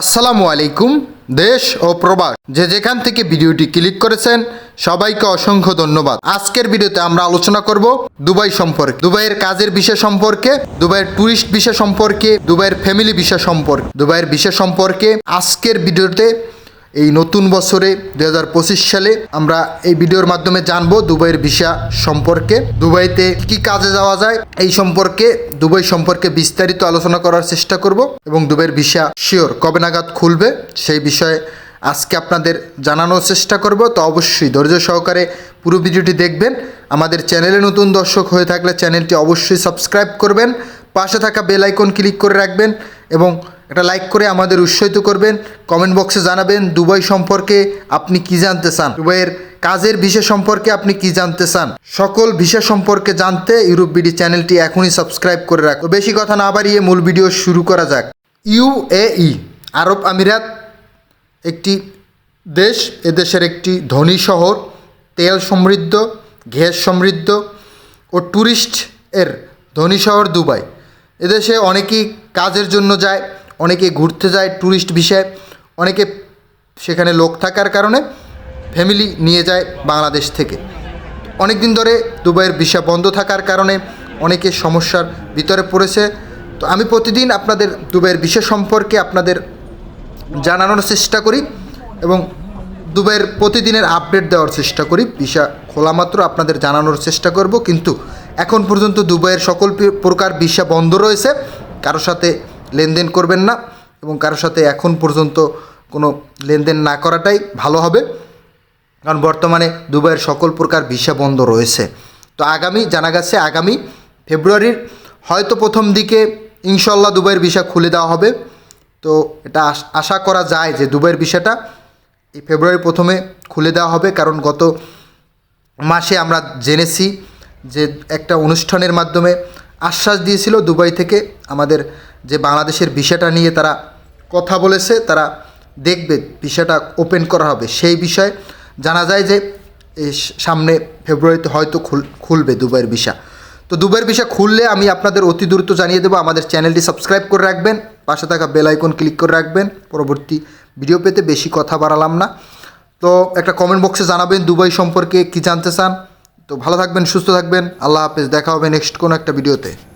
আসসালামু আলাইকুম, দেশ ও প্রবাস। যে যেখান থেকে ভিডিওটি ক্লিক করেছেন, সবাইকে অসংখ্য ধন্যবাদ। আজকের ভিডিওতে আমরা আলোচনা করব দুবাই সম্পর্কে। দুবাইয়ের কাজের বিষয় সম্পর্কে, দুবাইয়ের ট্যুরিস্ট বিষয় সম্পর্কে, দুবাইয়ের ফ্যামিলি বিষয় সম্পর্কে। দুবাইয়ের বিষয় সম্পর্কে আজকের ভিডিওতে এই নতুন বছরে দু হাজার পঁচিশ সালে আমরা এই ভিডিওর মাধ্যমে জানব দুবাইয়ের ভিসা সম্পর্কে। দুবাইতে কি কাজে যাওয়া যায় এই সম্পর্কে, দুবাই সম্পর্কে বিস্তারিত আলোচনা করার চেষ্টা করব এবং দুবাইয়ের ভিসা শিওর কবে নাগাদ খুলবে সেই বিষয়ে আজকে আপনাদের জানানোর চেষ্টা করব। তো অবশ্যই ধৈর্য সহকারে পুরো ভিডিওটি দেখবেন। আমাদের চ্যানেলে নতুন দর্শক হয়ে থাকলে চ্যানেলটি অবশ্যই সাবস্ক্রাইব করবেন। পাশে থাকা বেল আইকন ক্লিক করে রাখবেন এবং একটা লাইক করে আমাদের উৎসাহিত করবেন কমেন্ট বক্সে জানাবেন দুবাই সম্পর্কে আপনি কি জানতে চান, দুবাইয়ের কাজের বিষয় সম্পর্কে আপনি কি জানতে চান। সকল বিষয় সম্পর্কে জানতে ইউরোপ বিডি চ্যানেলটি এখনই সাবস্ক্রাইব করে রাখো বেশি কথা না বাড়িয়ে মূল ভিডিও শুরু করা যাক। ইউএই আরব আমিরাত একটি দেশ এদেশের একটি ধনী শহর, তেল সমৃদ্ধ, গ্যাস সমৃদ্ধ ও ট্যুরিস্ট এর ধনী শহর দুবাই। এদেশে অনেকেই কাজের জন্য যায় অনেকে ঘুরতে যায় ট্যুরিস্ট বিষয়ে অনেকে সেখানে লোক থাকার কারণে ফ্যামিলি নিয়ে যায় বাংলাদেশ থেকে। অনেক দিন ধরে দুবাইয়ের ভিসা বন্ধ থাকার কারণে অনেকে সমস্যার ভিতরে পড়েছে। তো আমি প্রতিদিন আপনাদের দুবাইয়ের বিষয় সম্পর্কে আপনাদের জানানোর চেষ্টা করি এবং দুবাইয়ের প্রতিদিনের আপডেট দেওয়ার চেষ্টা করি। ভিসা খোলা মাত্র আপনাদের জানানোর চেষ্টা করব। কিন্তু এখন পর্যন্ত দুবাইয়ের সকল প্রকার ভিসা বন্ধ রয়েছে। কারোর সাথে লেনদেন করবেন না এবং কারোর সাথে এখন পর্যন্ত কোনো লেনদেন না করাটাই ভালো হবে। কারণ বর্তমানে দুবাইয়ের সকল প্রকার ভিসা বন্ধ রয়েছে। তো আগামী, জানা গেছে আগামী ফেব্রুয়ারির হয়তো প্রথম দিকে ইনশাল্লাহ দুবাইয়ের ভিসা খুলে দেওয়া হবে। তো এটা আশা করা যায় যে দুবাইয়ের ভিসাটা এই ফেব্রুয়ারি প্রথমে খুলে দেওয়া হবে। কারণ গত মাসে আমরা জেনেছি যে একটা অনুষ্ঠানের মাধ্যমে আশ্বাস দিয়েছিল দুবাই থেকে আমাদের যে বাংলাদেশের ভিসাটা নিয়ে তারা কথা বলেছে, তারা দেখবে ভিসাটা ওপেন করা হবে। সেই বিষয়ে জানা যায় যে সামনে ফেব্রুয়ারিতে হয়তো খুল- খুলবে দুবাইয়ের ভিসা। তো দুবাইয়ের ভিসা খুললে আমি আপনাদের অতি দ্রুত জানিয়ে দেবো, আমাদের চ্যানেলটি সাবস্ক্রাইব করে রাখবেন, পাশে থাকা বেল আইকন ক্লিক করে রাখবেন। পরবর্তী ভিডিও পেতে বেশি কথা বাড়ালাম না। তো একটা কমেন্ট বক্সে জানাবেন দুবাই সম্পর্কে কি জানতে চান। তো ভালো থাকবেন, সুস্থ থাকবেন। আল্লাহ হাফেজ, দেখা হবে নেক্সট কোনো একটা ভিডিওতে